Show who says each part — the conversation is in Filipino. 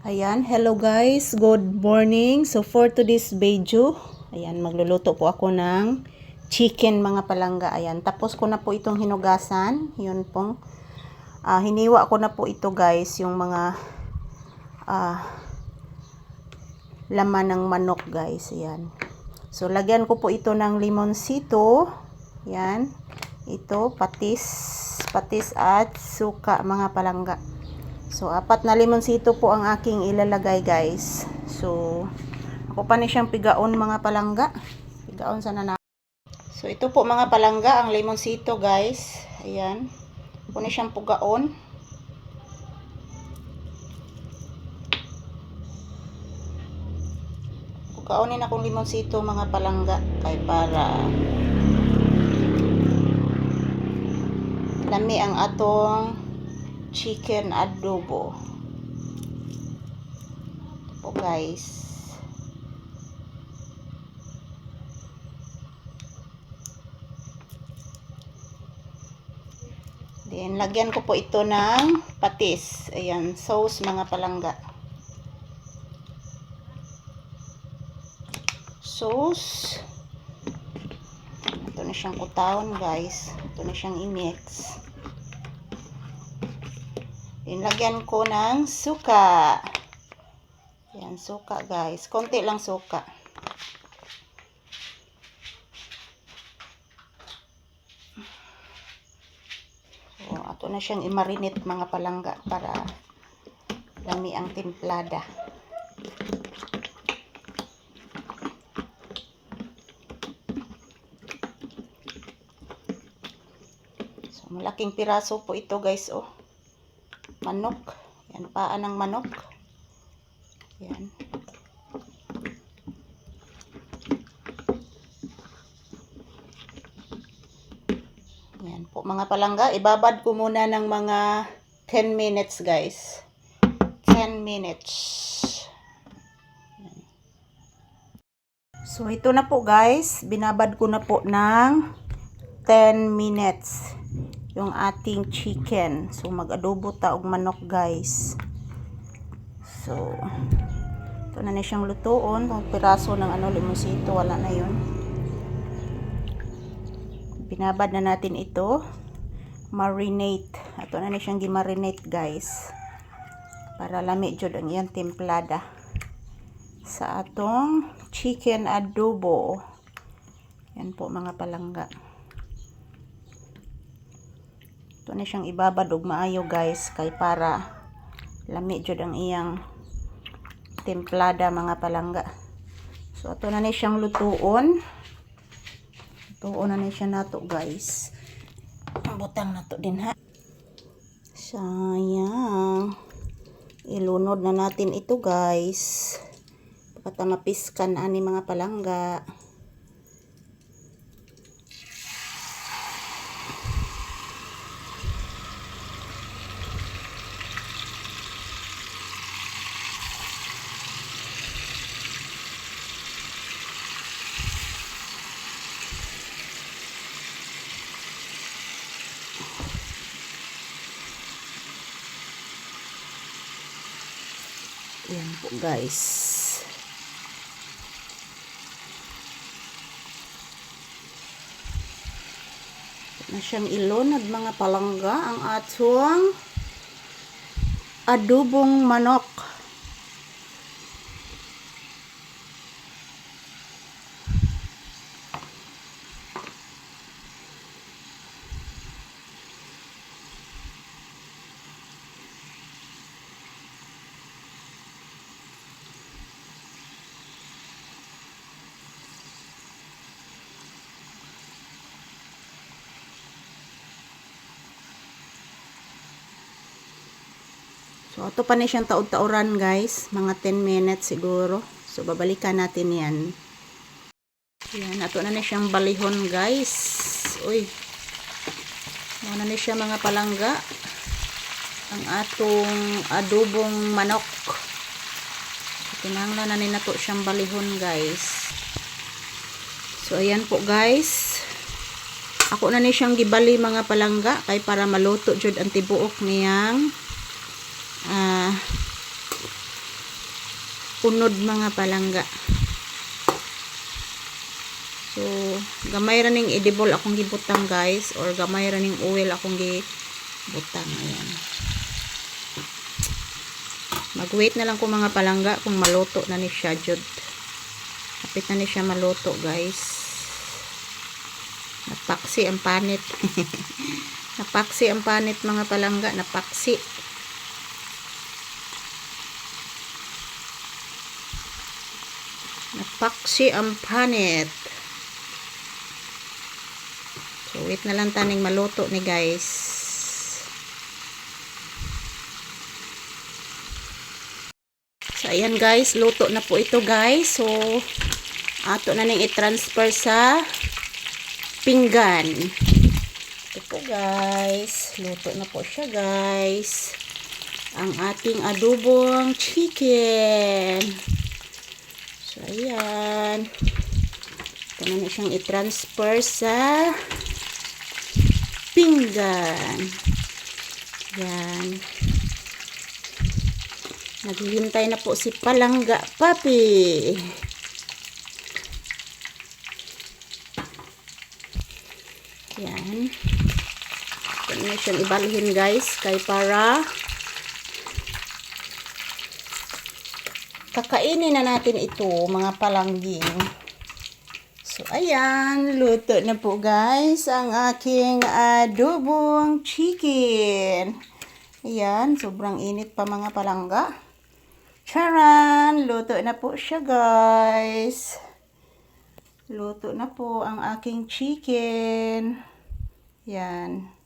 Speaker 1: Ayan, hello guys, good morning. So for today's video, ayan, magluluto po ako ng chicken mga palangga. Ayan, tapos ko na po itong hinugasan. Yun pong, ah, hiniwa ko na po ito guys, yung mga ah, laman ng manok guys. Ayan. So lagyan ko po ito ng limonsito. Ayan, ito, patis, patis at suka mga palangga. So, apat na limonsito po ang aking ilalagay, guys. So, ako pa ni siyang pigaon mga palangga. Pigaon sana na. So, ito po mga palangga, ang limonsito, guys. Ayan. Ako ni siyang pugaon. Pugaonin akong limonsito mga palangga. Kay para lami ang atong chicken adobo. Ito po guys. Then, lagyan ko po ito ng patis. Ayan, sauce mga palangga. Sauce. Ito na siyang kutahon guys. Ito na siyang i-mix. Inlagyan ko ng suka. Yan, suka guys. Konti lang suka. So, ato na siyang i-marinate mga palangga para lami ang timplada. So, malaking piraso po ito guys, oh manok. Yan, paa ng manok. Yan. Yan po mga palangga. Ibabad ko muna ng mga 10 minutes guys. 10 minutes. So ito na po guys. Binabad ko na po ng 10 minutes yung ating chicken. So, mag-adobo ta og manok, guys. So, ito na na siyang lutoon. Kung piraso ng ano, limosito, wala na yun. Binabad na natin ito. Marinate. Ito na na siyang gimarinate, guys. Para lami jud ang iyang templada. Sa atong chicken adobo. Yan po mga palangga. Ito na siyang ibabad og maayo guys kay para lami jud ang iyang templada mga palangga. So ito na ni siyang lutuon. Lutuon na ni siya nato guys. Butang na to din ha. Sayang. Ilunod na natin ito guys. Pagkata mapiskan ani mga palangga. Yan po guys. na siyang ilunod mga palangga ang atong adobong manok. So, ito pa na siyang taod-tauran guys. Mga 10 minutes siguro. So, babalikan natin yan. Yan, ato na na siyang balihon guys. Uy. Muna na siya mga palangga. Ang atong adobong manok. Tinangla na ni nato siyang balihon guys. So, ayan po guys. Ako na ni siyang gibali mga palangga kay para maluto jud ang tibuok niyang ah unod mga palangga. So, gamay ra ning edible akong gibutang guys or gamay ra ning oil akong gibutang. Ayan. Mag-wait na lang ko mga palangga kung maluto na ni siya jud. Kapit na ni siya maluto guys. Napaksi ang panit. Napaksi ang panit mga palangga. Napaksi. Napaksi ang panit. So, wait na lang taning maluto ni guys. So, ayan guys. Luto na po ito guys. So, ato na ning i-transfer sa pinggan. Ito po guys. Luto na po siya guys. Ang ating adobong chicken. So, ayan. Ito na na siyang i-transfer sa pinggan. Yan. Naghihintay na po si Palangga Papi. Yan. Ito na siyang ibalhin guys. Kay para kakainin na natin ito mga palangging. So, ayan. Luto na po guys ang aking adobong chicken. Ayan. Sobrang init pa mga palangga. Charan! Luto na po siya guys. Luto na po ang aking chicken. Yan.